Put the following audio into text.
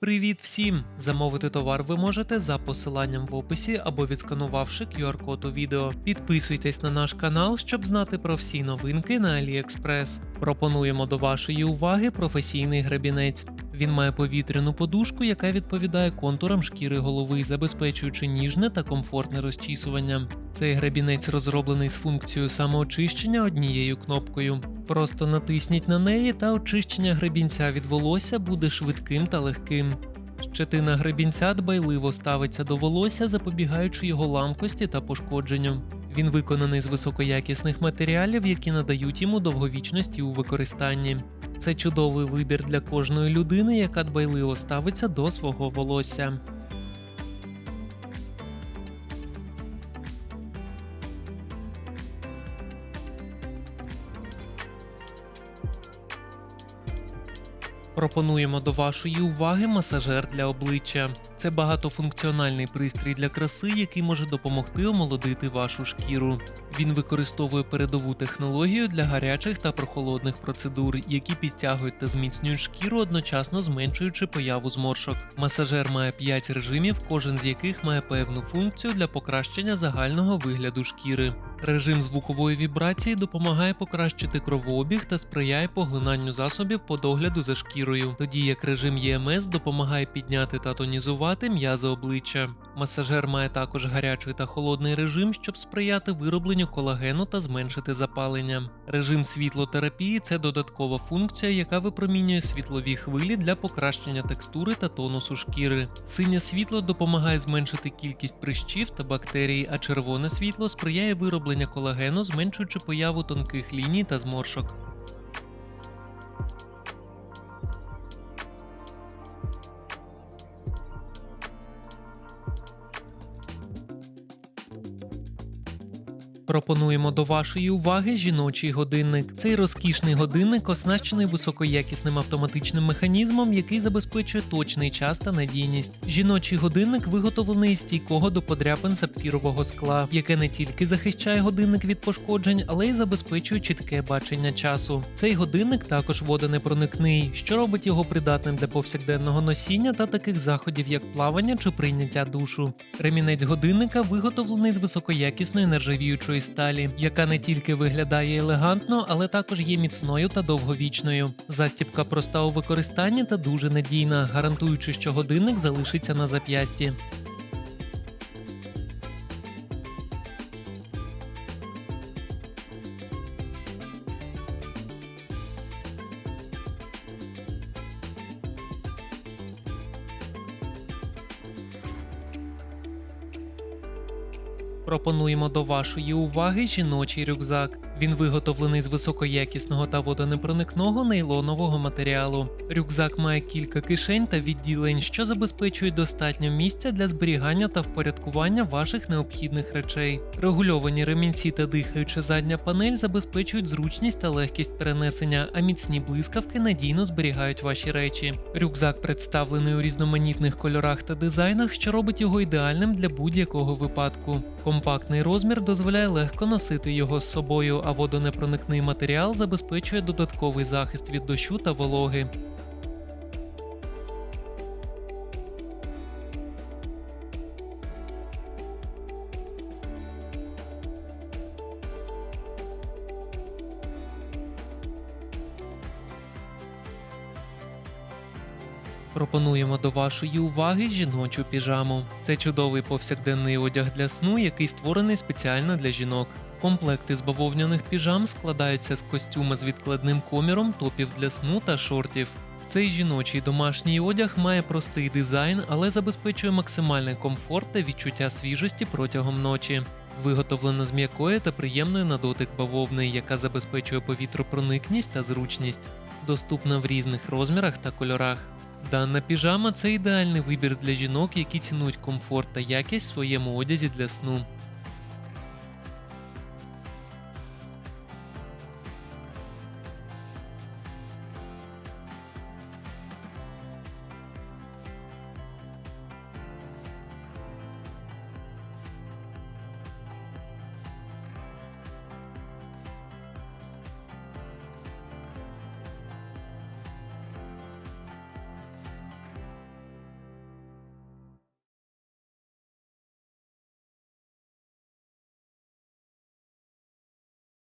Привіт всім! Замовити товар ви можете за посиланням в описі або відсканувавши QR-код у відео. Підписуйтесь на наш канал, щоб знати про всі новинки на AliExpress. Пропонуємо до вашої уваги професійний гребінець. Він має повітряну подушку, яка відповідає контурам шкіри голови, забезпечуючи ніжне та комфортне розчісування. Цей гребінець розроблений з функцією самоочищення однією кнопкою. Просто натисніть на неї, та очищення гребінця від волосся буде швидким та легким. Щетина гребінця дбайливо ставиться до волосся, запобігаючи його ламкості та пошкодженню. Він виконаний з високоякісних матеріалів, які надають йому довговічності у використанні. Це чудовий вибір для кожної людини, яка дбайливо ставиться до свого волосся. Пропонуємо до вашої уваги масажер для обличчя. Це багатофункціональний пристрій для краси, який може допомогти омолодити вашу шкіру. Він використовує передову технологію для гарячих та прохолодних процедур, які підтягують та зміцнюють шкіру, одночасно зменшуючи появу зморшок. Масажер має 5 режимів, кожен з яких має певну функцію для покращення загального вигляду шкіри. Режим звукової вібрації допомагає покращити кровообіг та сприяє поглинанню засобів по догляду за шкірою, тоді як режим ЄМС допомагає підняти та тонізувати м'язи обличчя. Масажер має також гарячий та холодний режим, щоб сприяти виробленню колагену та зменшити запалення. Режим світлотерапії це додаткова функція, яка випромінює світлові хвилі для покращення текстури та тонусу шкіри. Синє світло допомагає зменшити кількість прищів та бактерій, а червоне світло сприяє виробленню колагену, зменшуючи появу тонких ліній та зморшок. Пропонуємо до вашої уваги жіночий годинник. Цей розкішний годинник оснащений високоякісним автоматичним механізмом, який забезпечує точний час та надійність. Жіночий годинник виготовлений із стійкого до подряпин сапфірового скла, яке не тільки захищає годинник від пошкоджень, але й забезпечує чітке бачення часу. Цей годинник також водонепроникний, що робить його придатним для повсякденного носіння та таких заходів, як плавання чи прийняття душу. Ремінець годинника виготовлений з високоякісної нержавіючої сталі, яка не тільки виглядає елегантно, але також є міцною та довговічною. Застібка проста у використанні та дуже надійна, гарантуючи, що годинник залишиться на зап'ясті. Пропонуємо до вашої уваги жіночий рюкзак. Він виготовлений з високоякісного та водонепроникного нейлонового матеріалу. Рюкзак має кілька кишень та відділень, що забезпечують достатньо місця для зберігання та впорядкування ваших необхідних речей. Регульовані ремінці та дихаюча задня панель забезпечують зручність та легкість перенесення, а міцні блискавки надійно зберігають ваші речі. Рюкзак представлений у різноманітних кольорах та дизайнах, що робить його ідеальним для будь-якого випадку. Компактний розмір дозволяє легко носити його з собою, а водонепроникний матеріал забезпечує додатковий захист від дощу та вологи. Пропонуємо до вашої уваги жіночу піжаму. Це чудовий повсякденний одяг для сну, який створений спеціально для жінок. Комплекти з бавовняних піжам складаються з костюма з відкладним коміром, топів для сну та шортів. Цей жіночий домашній одяг має простий дизайн, але забезпечує максимальний комфорт та відчуття свіжості протягом ночі. Виготовлено з м'якої та приємної на дотик бавовни, яка забезпечує повітропроникність та зручність. Доступна в різних розмірах та кольорах. Дана піжама це ідеальний вибір для жінок, які цінують комфорт та якість в своєму одязі для сну.